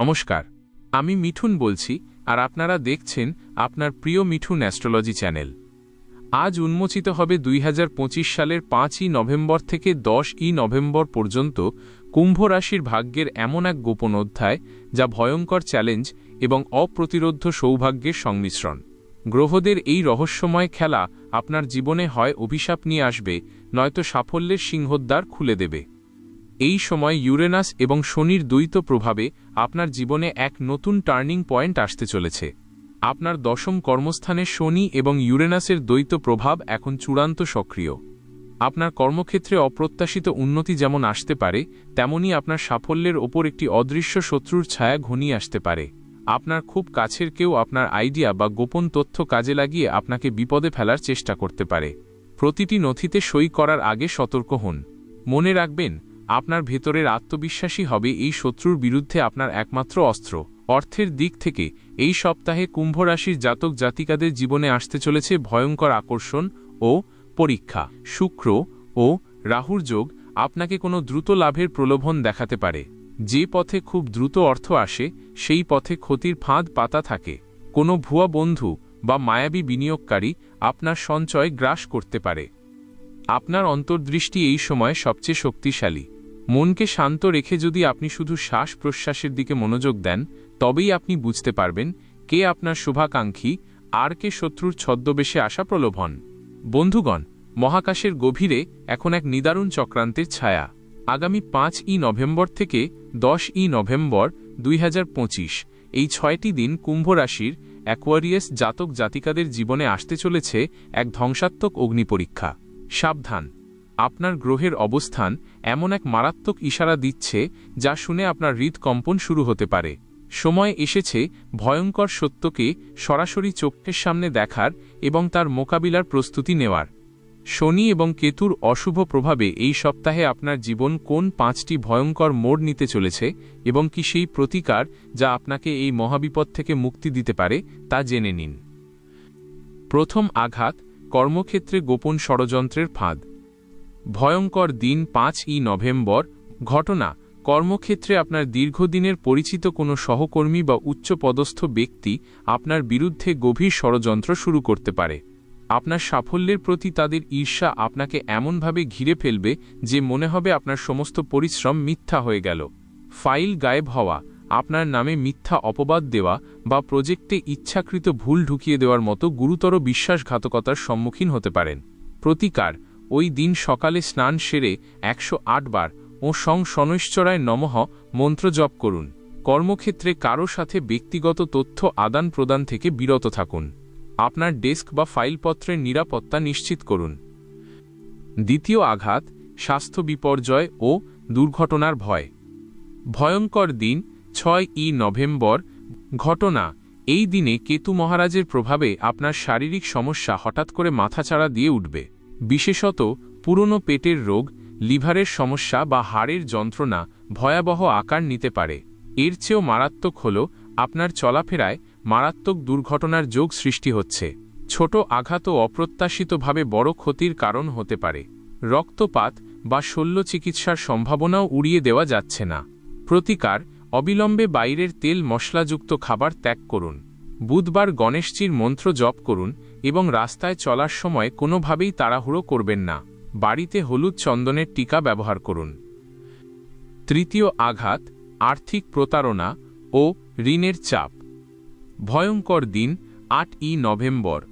নমস্কার, আমি মিঠুন বলছি আর আপনারা দেখছেন আপনার প্রিয় মিঠুন অ্যাস্ট্রোলজি চ্যানেল। আজ উন্মোচিত হবে দুই হাজার পঁচিশ সালের পাঁচই নভেম্বর থেকে দশই নভেম্বর পর্যন্ত কুম্ভ রাশির ভাগ্যের এমন এক গোপন অধ্যায় যা ভয়ঙ্কর চ্যালেঞ্জ এবং অপ্রতিরোধ্য সৌভাগ্যের সংমিশ্রণ। গ্রহদের এই রহস্যময় খেলা আপনার জীবনে হয় অভিশাপ নিয়ে আসবে, নয়তো সাফল্যের সিংহদ্বার খুলে দেবে। এই সময় ইউরেনাস এবং শনির দ্বৈত প্রভাবে আপনার জীবনে এক নতুন টার্নিং পয়েন্ট আসতে চলেছে। আপনার দশম কর্মস্থানে শনি এবং ইউরেনাসের দ্বৈত প্রভাব এখন চূড়ান্ত সক্রিয়। আপনার কর্মক্ষেত্রে অপ্রত্যাশিত উন্নতি যেমন আসতে পারে তেমনি আপনার সাফল্যের ওপর একটি অদৃশ্য শত্রুর ছায়া ঘনিয়ে আসতে পারে। আপনার খুব কাছের কেউ আপনার আইডিয়া বা গোপন তথ্য কাজে লাগিয়ে আপনাকে বিপদে ফেলার চেষ্টা করতে পারে। প্রতিটি নথিতে সই করার আগে সতর্ক হন। মনে রাখবেন আপনার ভেতরের আত্মবিশ্বাসী হবে এই শত্রুর বিরুদ্ধে আপনার একমাত্র অস্ত্র। অর্থের দিক থেকে, এই সপ্তাহে কুম্ভ রাশির জাতক জাতিকাদের জীবনে আসতে চলেছে ভয়ঙ্কর আকর্ষণ ও পরীক্ষা। শুক্র ও রাহুর যোগ আপনাকে কোনো দ্রুত লাভের প্রলোভন দেখাতে পারে। যে পথে খুব দ্রুত অর্থ আসে, সেই পথে ক্ষতির ফাঁদ পাতা থাকে। কোনো ভুয়া বন্ধু বা মায়াবী বিনিয়োগকারী আপনার সঞ্চয় গ্রাস করতে পারে। আপনার অন্তর্দৃষ্টি এই সময় সবচেয়ে শক্তিশালী। মনকে শান্ত রেখে যদি আপনি শুধু শ্বাস প্রশ্বাসের দিকে মনোযোগ দেন, তবেই আপনি বুঝতে পারবেন কে আপনার শুভাকাঙ্ক্ষী, আর কে শত্রুর ছদ্মবেশে আসা প্রলোভন বন্ধুগণ, মহাকাশের গভীরে এখন এক নিদারুণ চক্রান্তের ছায়া। আগামী পাঁচ ই নভেম্বর থেকে দশ ই নভেম্বর দুই হাজার পঁচিশ, এই ছয়টি দিন কুম্ভ রাশির অ্যাকোয়ারিয়াস জাতক জাতিকাদের জীবনে আসতে চলেছে এক ধ্বংসাত্মক অগ্নিপরীক্ষা। সাবধান। আপনার গ্রহের অবস্থান এমন এক মারাত্মক ইশারা দিচ্ছে যা শুনে আপনার হৃদকম্পন শুরু হতে পারে। সময় এসেছে ভয়ঙ্কর সত্যকে সরাসরি চোখের সামনে দেখার এবং তার মোকাবিলার প্রস্তুতি নেওয়ার। শনি এবং কেতুর অশুভ প্রভাবে এই সপ্তাহে আপনার জীবন কোন পাঁচটি ভয়ঙ্কর মোড় নিতে চলেছে এবং কি সেই প্রতিকার যা আপনাকে এই মহাবিপদ থেকে মুক্তি দিতে পারে তা জেনে নিন। প্রথম আঘাত কর্মক্ষেত্রে গোপন ষড়যন্ত্রের ফাঁদ। ভয়ঙ্কর দিন পাঁচ ই নভেম্বর, ঘটনা, কর্মক্ষেত্রে আপনার দীর্ঘদিনের পরিচিত কোনো সহকর্মী বা উচ্চপদস্থ ব্যক্তি আপনার বিরুদ্ধে গভীর ষড়যন্ত্র শুরু করতে পারে। আপনার সাফল্যের প্রতি তাদের ঈর্ষা আপনাকে এমনভাবে ঘিরে ফেলবে যে মনে হবে আপনার সমস্ত পরিশ্রম মিথ্যা হয়ে গেল। ফাইল গায়েব হওয়া, আপনার নামে মিথ্যা অপবাদ দেওয়া বা প্রজেক্টে ইচ্ছাকৃত ভুল ঢুকিয়ে দেওয়ার মতো গুরুতর বিশ্বাসঘাতকতার সম্মুখীন হতে পারেন। প্রতিকার ওই দিন সকালে স্নান সেরে একশো আট বার ও সং সনৈশ্চরায় নমঃ মন্ত্র জপ করুন। কর্মক্ষেত্রে কারও সাথে ব্যক্তিগত তথ্য আদান প্রদান থেকে বিরত থাকুন। আপনার ডেস্ক বা ফাইলপত্রের নিরাপত্তা নিশ্চিত করুন। দ্বিতীয় আঘাত, স্বাস্থ্য বিপর্যয় ও দুর্ঘটনার ভয়। ভয়ঙ্কর দিন, ছয় ই নভেম্বর। ঘটনা, এই দিনে কেতু মহারাজের প্রভাবে আপনার শারীরিক সমস্যা হঠাৎ করে মাথাচাড়া দিয়ে উঠবে। বিশেষত পুরনো পেটের রোগ, লিভারের সমস্যা বা হাড়ের যন্ত্রণা ভয়াবহ আকার নিতে পারে। এর চেয়েও মারাত্মক হল আপনার চলাফেরায় মারাত্মক দুর্ঘটনার যোগ সৃষ্টি হচ্ছে। ছোট আঘাতও অপ্রত্যাশিতভাবে বড় ক্ষতির কারণ হতে পারে। রক্তপাত বা শল্য চিকিৎসার সম্ভাবনাও উড়িয়ে দেওয়া যাচ্ছে না। প্রতিকার, অবিলম্বে বাইরের তেল মশলাযুক্ত খাবার ত্যাগ করুন। বুধবার গণেশজির মন্ত্র জপ করুন এবং রাস্তায় চলার সময় কোনোভাবেই তাড়াহুড়ো করবেন না। বাড়িতে হলুদ চন্দনের টিকা ব্যবহার করুন। তৃতীয় আঘাত, আর্থিক প্রতারণা ও ঋণের চাপ। ভয়ঙ্কর দিন আট ই নভেম্বর।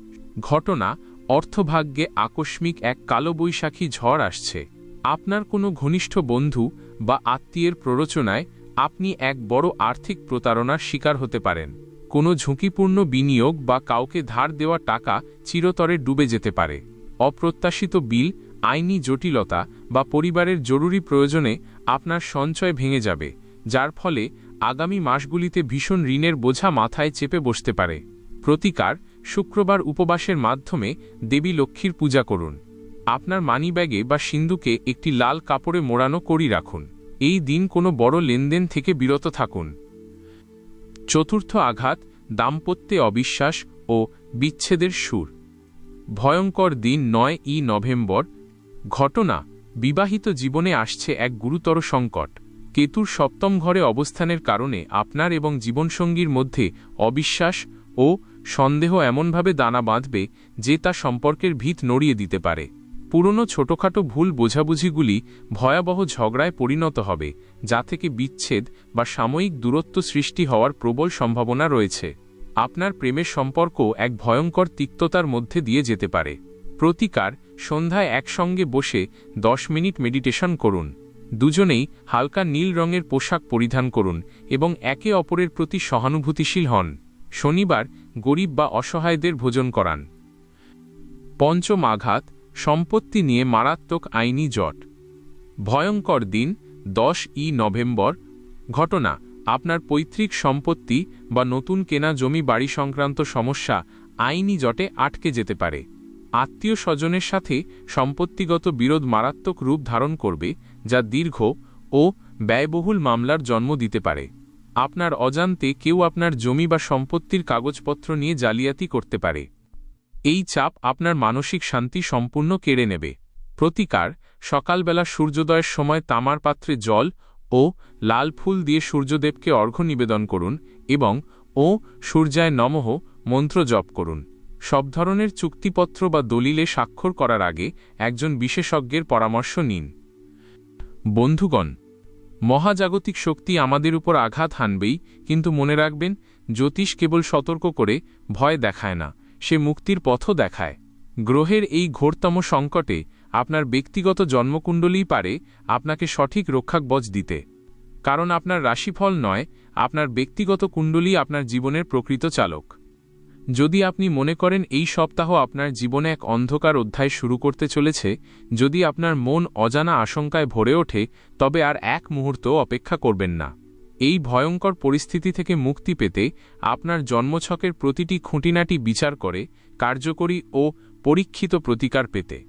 ঘটনা, অর্থভাগ্যে আকস্মিক এক কালোবৈশাখী ঝড় আসছে। আপনার কোনো ঘনিষ্ঠ বন্ধু বা আত্মীয়ের প্ররোচনায় আপনি এক বড় আর্থিক প্রতারণার শিকার হতে পারেন। কোনো ঝুঁকিপূর্ণ বিনিয়োগ বা কাউকে ধার দেওয়া টাকা চিরতরে ডুবে যেতে পারে। অপ্রত্যাশিত বিল, আইনি জটিলতা বা পরিবারের জরুরি প্রয়োজনে আপনার সঞ্চয় ভেঙে যাবে, যার ফলে আগামী মাসগুলিতে ভীষণ ঋণের বোঝা মাথায় চেপে বসতে পারে। প্রতিকার, শুক্রবার উপবাসের মাধ্যমে দেবী লক্ষ্মীর পূজা করুন। আপনার মানিব্যাগে বা সিন্ধুকে একটি লাল কাপড়ে মোড়ানো করি রাখুন। এই দিন কোনো বড় লেনদেন থেকে বিরত থাকুন। চতুর্থ আঘাত, দাম্পত্যে অবিশ্বাস ও বিচ্ছেদের সুর। ভয়ঙ্কর দিন নয় ই নভেম্বর। ঘটনা, বিবাহিত জীবনে আসছে এক গুরুতর সংকট। কেতুর সপ্তম ঘরে অবস্থানের কারণে আপনার এবং জীবনসঙ্গীর মধ্যে অবিশ্বাস ও সন্দেহ এমনভাবে দানা বাঁধবে যে তা সম্পর্কের ভিত নড়িয়ে দিতে পারে। পুরনো ছোটখাটো ভুল বোঝাবুঝিগুলি ভয়াবহ ঝগড়ায় পরিণত হবে, যা থেকে বিচ্ছেদ বা সাময়িক দূরত্ব সৃষ্টি হওয়ার প্রবল সম্ভাবনা রয়েছে। আপনার প্রেমের সম্পর্ক এক ভয়ঙ্কর তিক্ততার মধ্যে দিয়ে যেতে পারে। প্রতিকার, সন্ধ্যায় একসঙ্গে বসে দশ মিনিট মেডিটেশন করুন। দুজনেই হালকা নীল রঙের পোশাক পরিধান করুন এবং একে অপরের প্রতি সহানুভূতিশীল হন। শনিবার গরিব বা অসহায়দের ভোজন করান। পঞ্চম আঘাত সম্পত্তি নিয়ে মারাত্মক আইনি জট। ভয়ঙ্কর দিন, দশ ই নভেম্বর। ঘটনা, আপনার পৈতৃক সম্পত্তি বা নতুন কেনা জমি বাড়ি সংক্রান্ত সমস্যা আইনি জটে আটকে যেতে পারে। আত্মীয় স্বজনের সাথে সম্পত্তিগত বিরোধ মারাত্মক রূপ ধারণ করবে, যা দীর্ঘ ও ব্যয়বহুল মামলার জন্ম দিতে পারে। আপনার অজান্তে কেউ আপনার জমি বা সম্পত্তির কাগজপত্র নিয়ে জালিয়াতি করতে পারে। এই চাপ আপনার মানসিক শান্তি সম্পূর্ণ কেড়ে নেবে। প্রতিকার, সকালবেলা সূর্যোদয়ের সময় তামার পাত্রে জল ও লাল ফুল দিয়ে সূর্যদেবকে অর্ঘ্য নিবেদন করুন এবং ও সূর্যায় নমঃ মন্ত্র জপ করুন। সব ধরনের চুক্তিপত্র বা দলিলে স্বাক্ষর করার আগে একজন বিশেষজ্ঞের পরামর্শ নিন। বন্ধুগণ, মহাজাগতিক শক্তি আমাদের উপর আঘাত হানবেই, কিন্তু মনে রাখবেন, জ্যোতিষ কেবল সতর্ক করে ভয় দেখায় না। সে মুক্তির পথও দেখায়। গ্রহের এই ঘোরতম সংকটে আপনার ব্যক্তিগত জন্মকুণ্ডলীই পারে আপনাকে সঠিক রক্ষাকবচ দিতে। কারণ আপনার রাশিফল নয়, আপনার ব্যক্তিগত কুণ্ডলী আপনার জীবনের প্রকৃত চালক। যদি আপনি মনে করেন এই সপ্তাহ আপনার জীবনে এক অন্ধকার অধ্যায় শুরু করতে চলেছে, যদি আপনার মন অজানা আশঙ্কায় ভরে ওঠে, তবে আর এক মুহূর্ত অপেক্ষা করবেন না। এই ভয়ঙ্কর পরিস্থিতি থেকে মুক্তি পেতে আপনার জন্মছকের প্রতিটি খুঁটিনাটি বিচার করে কার্যকরী ও পরীক্ষিত প্রতিকার পেতে।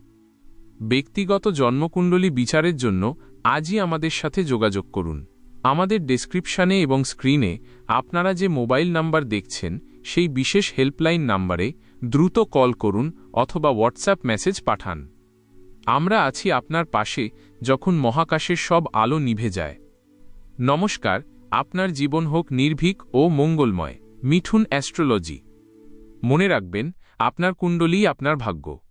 ব্যক্তিগত জন্মকুণ্ডলী বিচারের জন্য আজই আমাদের সাথে যোগাযোগ করুন। আমাদের ডেসক্রিপশানে এবং স্ক্রিনে আপনারা যে মোবাইল নাম্বার দেখছেন, সেই বিশেষ হেল্পলাইন নাম্বারে দ্রুত কল করুন অথবা হোয়াটসঅ্যাপ মেসেজ পাঠান। আমরা আছি আপনার পাশে যখন মহাকাশের সব আলো নিভে যায়। নমস্কার আপনার জীবন হোক নির্ভীক ও মঙ্গলময়। মিঠুন অ্যাস্ট্রোলজি। মনে রাখবেন আপনার কুণ্ডলী আপনার ভাগ্য।